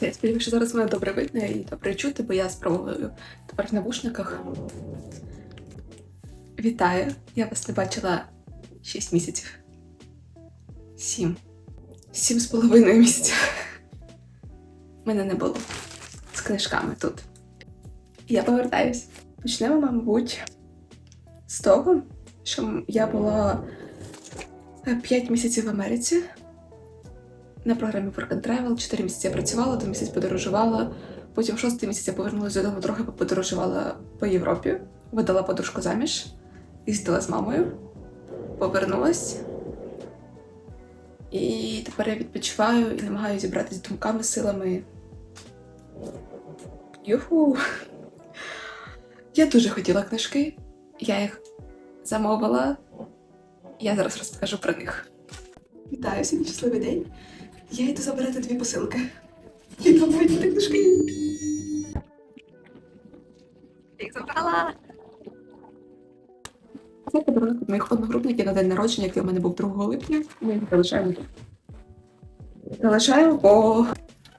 Я сподіваюся, що зараз мене добре видно і добре чути, бо я спробую тепер в навушниках. Вітаю! Я вас не бачила 6 місяців. Сім. Сім з половиною місяців. Мене не було з книжками тут. Я повертаюсь. Почнемо, мабуть, з того, що я була 5 місяців в Америці на програмі Work and Travel. 4 місяці я працювала, то місяць подорожувала. Потім шостий місяць я повернулася додому, трохи подорожувала по Європі, видала подружку заміж, їздила з мамою, повернулась. І тепер я відпочиваю і намагаюся зібратися думками, силами. Юху! Я дуже хотіла книжки, я їх замовила. Я зараз розкажу про них. Вітаю, сьогодні щасливий день. Я йду забирати дві посилки. І побачити книжки. Їх забрала. Це подарунок від моїх одногрупників на день народження, який у мене був 2 липня. Ми їх залишаємо тут. Залишаємо, бо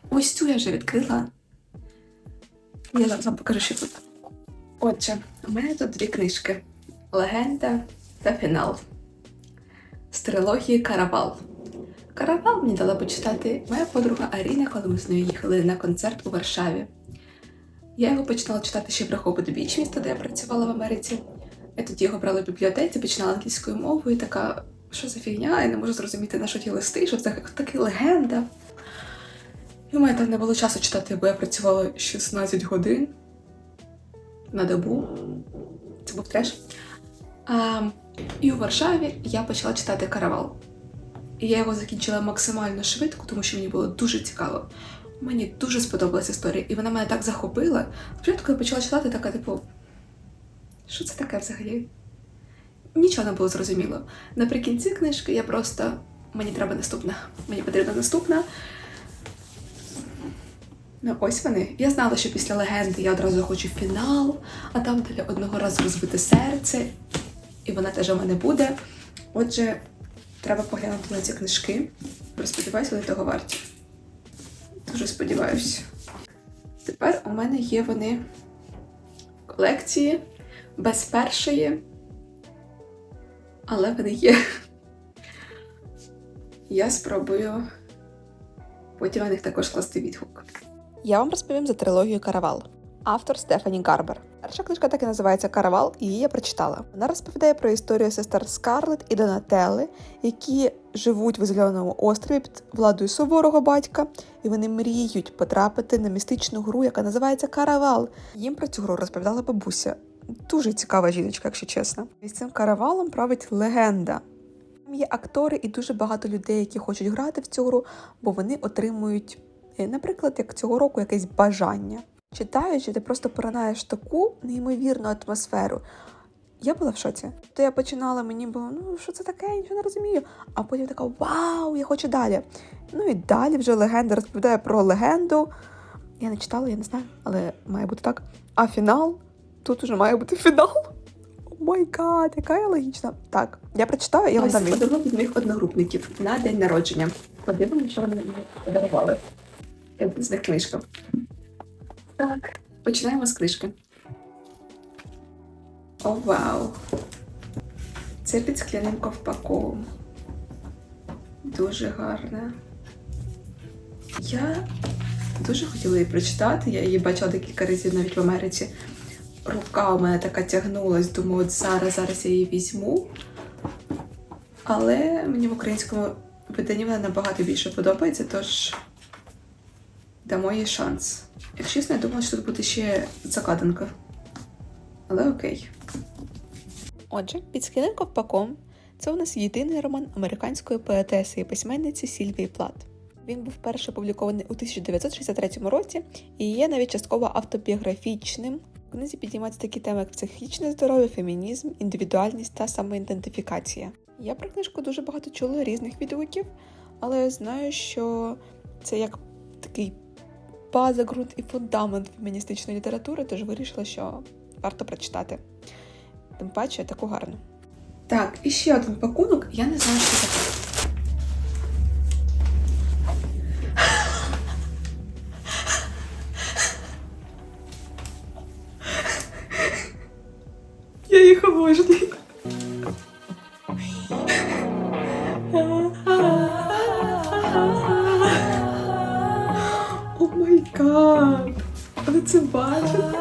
ось цю я вже відкрила. Я зараз вам покажу, що тут. Отже, у мене тут дві книжки: Легенда та фінал з трилогії Каравал. Каравал мені дала почитати моя подруга Аріна, коли ми з нею їхали на концерт у Варшаві. Я його починала читати ще в Рахобут Біч, місто, де я працювала в Америці. Я тоді його брала в бібліотеці, починала англійською мовою, і така, що за фігня, я не можу зрозуміти, на що ті листи, що це така легенда. І у мене там не було часу читати, бо я працювала 16 годин на добу. Це був треш. А, і у Варшаві я почала читати Каравал. І я його закінчила максимально швидко, тому що мені було дуже цікаво. Мені дуже сподобалася історія, і вона мене так захопила. Спочатку, я почала читати, така, типу, що це таке взагалі? Нічого не було зрозуміло. Наприкінці книжки я просто. Мені треба наступна. Мені потрібна наступна. Ну, ось вони. Я знала, що після легенди я одразу хочу фінал, а там далі одного разу розбите серце, і вона теж у мене буде. Отже, треба поглянути на ці книжки. Сподіваюся, вони того варті. Дуже сподіваюся. Тепер у мене є вони в колекції без першої, але вони є. Я спробую потім на них також класти відгук. Я вам розповім за трилогію Каравал. Автор Стефані Гарбер. Перша книжка так і називається Каравал, і її я прочитала. Вона розповідає про історію сестер Скарлет і Донателли, які живуть в ізольованому острові під владою суворого батька, і вони мріють потрапити на містичну гру, яка називається Каравал. Їм про цю гру розповідала бабуся. Дуже цікава жіночка, якщо чесно. І з цим каравалом править легенда. Там є актори і дуже багато людей, які хочуть грати в цю гру, бо вони отримують, е, наприклад, як цього року, якесь бажання. Читаючи, ти просто поринаєш таку неймовірну атмосферу. Я була в шоці. То я починала, мені було, ну що це таке, я нічого не розумію. А потім така вау, я хочу далі. Ну і далі вже легенда розповідає про легенду. Я не читала, я не знаю, але має бути так. А фінал тут уже має бути фінал. О май гад, яка я логічна. Так, я прочитаю, я вам дам. подарунок від моїх одногрупників на день народження. Подивимося, що вони мені подарували. Я з них книжка. Так, починаємо з книжки. О, вау! Це під скляним ковпаком. Дуже гарна. Я дуже хотіла її прочитати. Я її бачила декілька разів навіть в Америці. Рука у мене така тягнулась, думаю, от зараз, зараз я її візьму. Але мені в українському виданні вона набагато більше подобається, тож дамо їй шанс. Якщо чесно, я думала, що тут буде ще закладинка. Але окей. Отже, під скляним ковпаком це у нас єдиний роман американської поетеси і письменниці Сільвії Плат. Він був вперше опублікований у 1963 році і є навіть частково автобіографічним. В книзі підіймаються такі теми, як психічне здоров'я, фемінізм, індивідуальність та самоідентифікація. Я про книжку дуже багато чула різних відгуків, але знаю, що це як такий база, ґрунт і фундамент феміністичної літератури, тож вирішила, що варто прочитати. Тим паче таку гарну. Так, і ще один пакунок, я не знаю, що таке. Це бачите?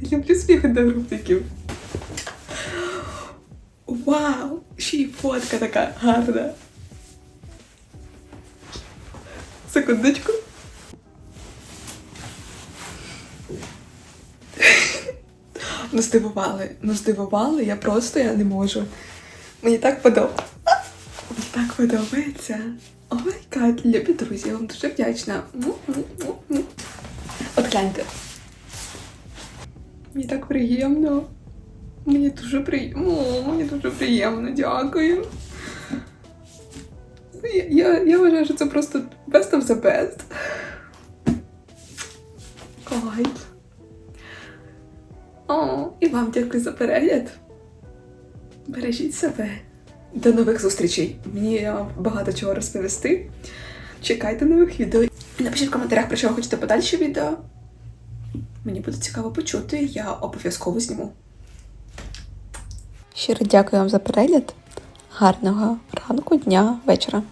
Я люблю сміх одногрупників. Вау! Ще й фотка така гарна. Секундочку. Ну здивували, ну здивували, я просто я не можу. Мені так подобається. Так подобається. О май гад, любі друзі, я вам дуже вдячна. От гляньте. Мені так приємно. Мені дуже приємно. Мені дуже приємно, дякую. Я, я, я вважаю, що це просто best of the best. Кайф. О, і вам дякую за перегляд. Бережіть себе. До нових зустрічей. Мені багато чого розповісти. Чекайте нових відео. Напишіть в коментарях, про чого хочете подальше відео. Мені буде цікаво почути, я обов'язково зніму. Щиро дякую вам за перегляд. Гарного ранку, дня, вечора.